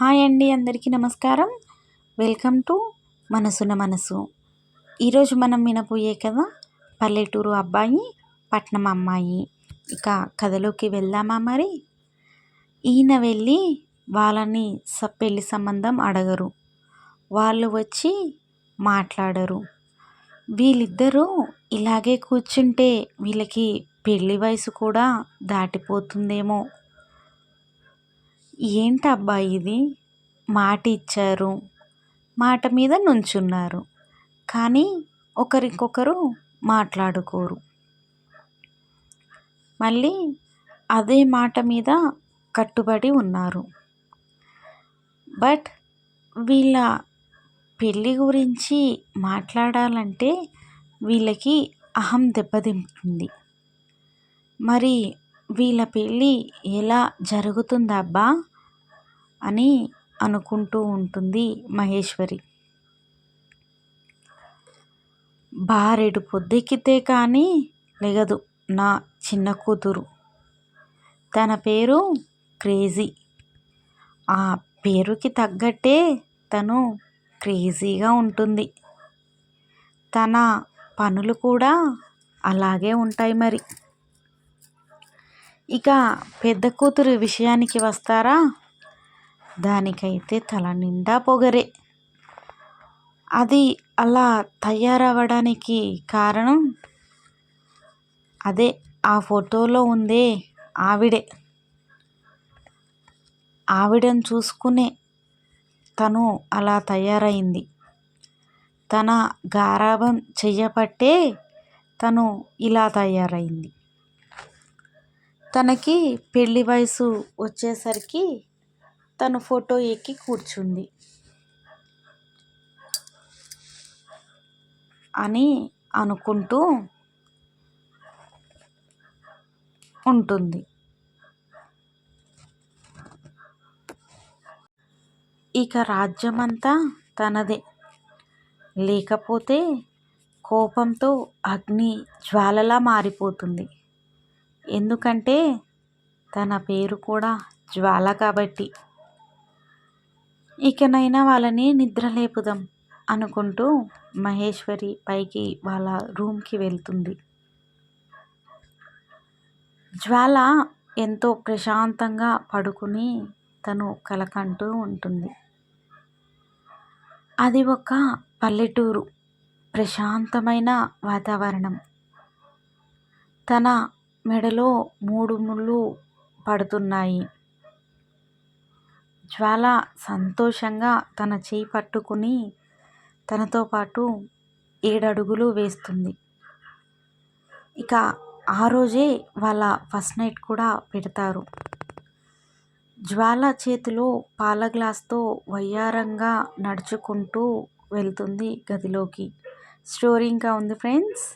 Hi అండి అందరికీ నమస్కారం. వెల్కమ్ టు మనసున మనసు. ఈరోజు మనం వినపోయే కదా పల్లెటూరు అబ్బాయి పట్నం అమ్మాయి. ఇక కథలోకి వెళ్దామా మరి? ఈయన వెళ్ళి వాళ్ళని స పెళ్ళి సంబంధం అడగరు. వాళ్ళు వచ్చి మాట్లాడరు. వీళ్ళిద్దరూ ఇలాగే కూర్చుంటే వీళ్ళకి పెళ్ళి వయసు కూడా దాటిపోతుందేమో ఏంటబ్బా ఇది? మాట ఇచ్చారు మాట మీద నుంచున్నారు. కానీ ఒకరికొకరు మాట్లాడుకోరు. మళ్ళీ అదే మాట మీద కట్టుబడి ఉన్నారు. బట్ వీళ్ళ పెళ్ళి గురించి మాట్లాడాలంటే వీళ్ళకి అహం దెబ్బతింటుంది. మరి వీళ్ళ పెళ్ళి ఎలా జరుగుతుందబ్బా? అని అనుకుంటూ ఉంటుంది మహేశ్వరి. బారెడు పొద్దెక్కితే కానీ లెగదు నా చిన్న కూతురు. తన పేరు క్రేజీ. ఆ పేరుకి తగ్గట్టే తను క్రేజీగా ఉంటుంది. తన పనులు కూడా అలాగే ఉంటాయి మరి. ఇక పెద్ద కూతురు విషయానికి వస్తారా? దానికైతే తల నిండా పొగరే. అది అలా తయారవ్వడానికి కారణం? అదే ఆ ఫోటోలో ఉందే ఆవిడే. ఆవిడను చూసుకునే తను అలా తయారైంది. తన గారాభం చెయ్యబట్టే తను ఇలా తయారైంది. తనకి పెళ్ళి వయసు వచ్చేసరికి తను ఫోటో ఎక్కి కూర్చుంది. అని అనుకుంటూ ఉంటుంది. ఇక రాజ్యమంతా తనదే. లేకపోతే కోపంతో అగ్ని జ్వాలలా మారిపోతుంది. ఎందుకంటే తన పేరు కూడా జ్వాల కాబట్టి. ఇకనైనా వాళ్ళని నిద్ర లేపుదాం అనుకుంటూ మహేశ్వరి పైకి వాళ్ళ రూమ్కి వెళ్తుంది. జ్వాల ఎంతో ప్రశాంతంగా పడుకుని తను కలకంటూ ఉంటుంది. అది ఒక పల్లెటూరు ప్రశాంతమైన వాతావరణం. తన మెడలో మూడు ముళ్ళు పడుతున్నాయి. జ్వాల సంతోషంగా తన చేయి పట్టుకుని తనతో పాటు ఏడడుగులు వేస్తుంది. ఇక ఆ రోజే వాళ్ళ ఫస్ట్ నైట్ కూడా పెడతారు. జ్వాల చేతిలో పాల గ్లాస్తో వయ్యారంగా నడుచుకుంటూ వెళ్తుంది గదిలోకి. స్టోరీ ఇంకా ఉంది ఫ్రెండ్స్?